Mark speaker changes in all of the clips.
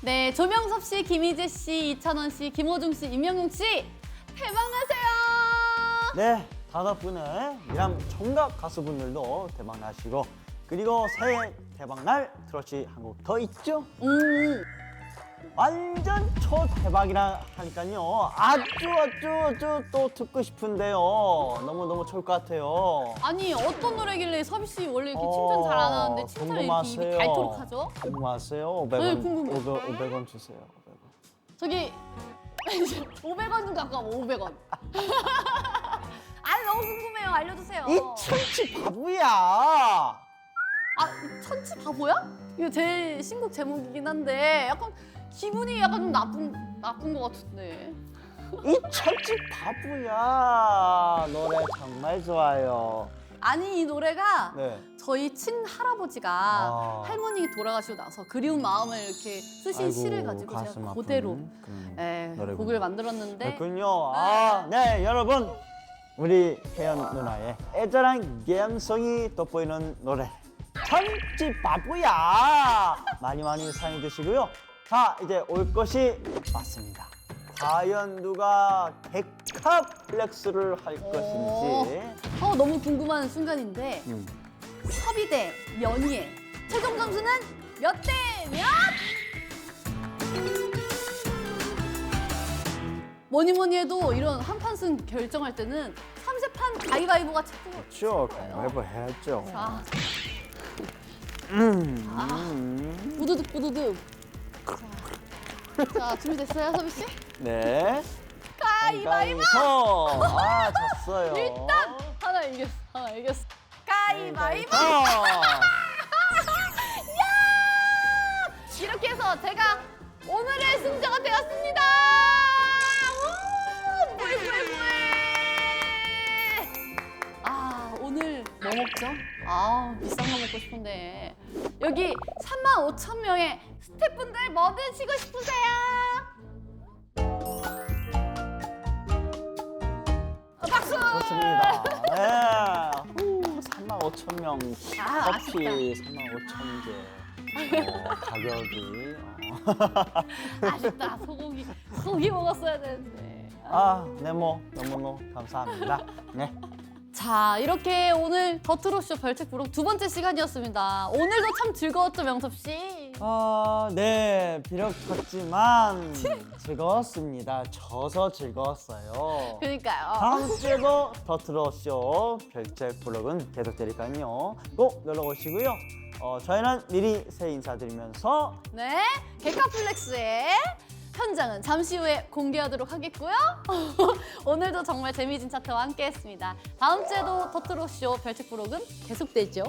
Speaker 1: 네, 조명섭 씨, 김희재 씨, 이찬원 씨, 김호중 씨, 임영웅 씨 대박 나세요.
Speaker 2: 네, 다섯 분의 미남 총각 가수분들도 대박 나시고 그리고 새해 대박 날 트로트 한곡 더 있죠?
Speaker 1: 음,
Speaker 2: 완전 초대박이라 하니까요. 아주 아주 아주 또 듣고 싶은데요. 너무너무 좋을 것 같아요.
Speaker 1: 아니 어떤 노래길래 섭이 씨 원래 이렇게
Speaker 2: 어,
Speaker 1: 칭찬 잘 안 하는데 칭찬을 이렇게 입이
Speaker 2: 궁금하세요.
Speaker 1: 닳도록 하죠?
Speaker 2: 궁금하세요? 500원,
Speaker 1: 네, 궁금해요.
Speaker 2: 500, 500원 주세요. 500원.
Speaker 1: 저기 500원 좀 가까워 500원. 아 너무 궁금해요. 알려주세요.
Speaker 2: 이 천치 바보야!
Speaker 1: 아 천치 바보야? 이거 제 신곡 제목이긴 한데 약간 기분이 약간 좀 나쁜 나쁜 것 같은데.
Speaker 2: 이 천치 바보야! 노래 정말 좋아요.
Speaker 1: 아니 이 노래가
Speaker 2: 네.
Speaker 1: 저희 친 할아버지가
Speaker 2: 아.
Speaker 1: 할머니 돌아가시고 나서 그리운 마음을 이렇게 쓰신
Speaker 2: 아이고,
Speaker 1: 시를 가지고
Speaker 2: 가슴
Speaker 1: 제가
Speaker 2: 아픈
Speaker 1: 그대로
Speaker 2: 그런
Speaker 1: 예,
Speaker 2: 노래군요.
Speaker 1: 곡을 만들었는데
Speaker 2: 그렇군요. 아, 네, 여러분. 우리 혜연 누나의 애절한 감성이 돋보이는 노래. 천지 바보야! 많이 많이 사랑해 주시고요. 자, 이제 올 것이 왔습니다. 과연 누가 데카플렉스를 할 것인지.
Speaker 1: 어, 너무 궁금한 순간인데
Speaker 2: 음.
Speaker 1: 섭이 대 연희의 최종 점수는 몇 대 몇? 뭐니 뭐니 해도 이런 한판 승 결정할 때는 삼세판 가위바위보가 최고.
Speaker 2: 그렇죠. 가위바위보 해야죠.
Speaker 1: 자,
Speaker 2: 음,
Speaker 1: 아.
Speaker 2: 음.
Speaker 1: 부두둑 부두둑. 자, 자 준비됐어요, 섭이 씨?
Speaker 2: 네.
Speaker 1: 가위바위보.
Speaker 2: 아, 졌어요.
Speaker 1: 일단 하나 이겼어, 하나 이겼어. 가위바위보.
Speaker 2: 아.
Speaker 1: 이렇게 해서 제가 오늘의 승자가 되었습니다. 우! 뿌이 뿌이 뿌이. 아 오늘 뭐 먹죠? 아 비싼 거 먹고 싶은데 여기 3만 5천 명의 스태프분들 뭐 드시고 싶으세요? 어, 박수!
Speaker 2: 좋습니다. 네. 후, 3만 5천 명
Speaker 1: 아,
Speaker 2: 커피 3만 5천 개. 어, 가격이. 어.
Speaker 1: 아쉽다 소고기 소고기 먹었어야 되는데.
Speaker 2: 아, 네모 너무너무 감사합니다. 네.
Speaker 1: 자 이렇게 오늘 더트로쇼 별책 부록 두 번째 시간이었습니다. 오늘도 참 즐거웠죠 명섭 씨?
Speaker 2: 아, 네. 비록 졌지만 즐거웠습니다. 져서 즐거웠어요.
Speaker 1: 그러니까요.
Speaker 2: 다음 주에도 더트로쇼 별책 블록은 계속되니까요. 꼭 놀러 오시고요. 어, 저희는 미리 새 인사드리면서
Speaker 1: 네 개카플렉스의 현장은 잠시 후에 공개하도록 하겠고요. 오늘도 정말 재미진 차트와 함께했습니다. 다음 주에도 더트로쇼 별책 부록은 계속되죠.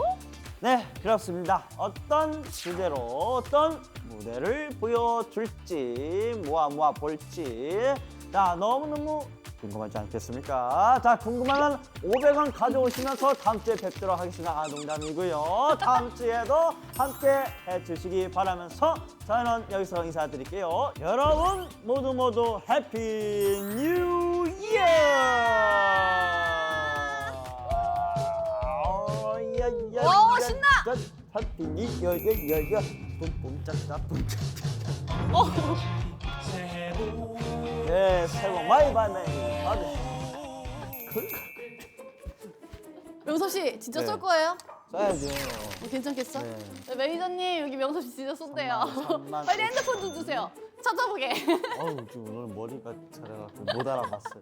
Speaker 2: 네, 그렇습니다. 어떤 주제로 어떤 무대를 보여줄지 모아 모아 볼지 자 너무너무 궁금하지 않겠습니까? 자 궁금하면 500원 가져오시면서 다음 주에 뵙도록 하겠습니다. 아 농담이고요. 다음 주에도 함께 해주시기 바라면서 저는 여기서 인사드릴게요. 여러분 모두 모두 해피 뉴 이어!
Speaker 1: 오, 신나!
Speaker 2: 해피 뉴 이어 이어 뿜뿜 짜짜 뿜짜 네, 새해 복 많이 받네. 받으시고.
Speaker 1: 명섭 씨 진짜
Speaker 2: 네.
Speaker 1: 쏠 거예요?
Speaker 2: 써야죠.
Speaker 1: 어, 괜찮겠어?
Speaker 2: 네.
Speaker 1: 네, 매니저님 여기 명섭 씨 진짜 쏜대요.
Speaker 2: 삼만, 삼만.
Speaker 1: 빨리 핸드폰 좀 주세요. 찾아보게.
Speaker 2: 어우, 지금 오늘 머리가 차려갖고 못 알아봤어요.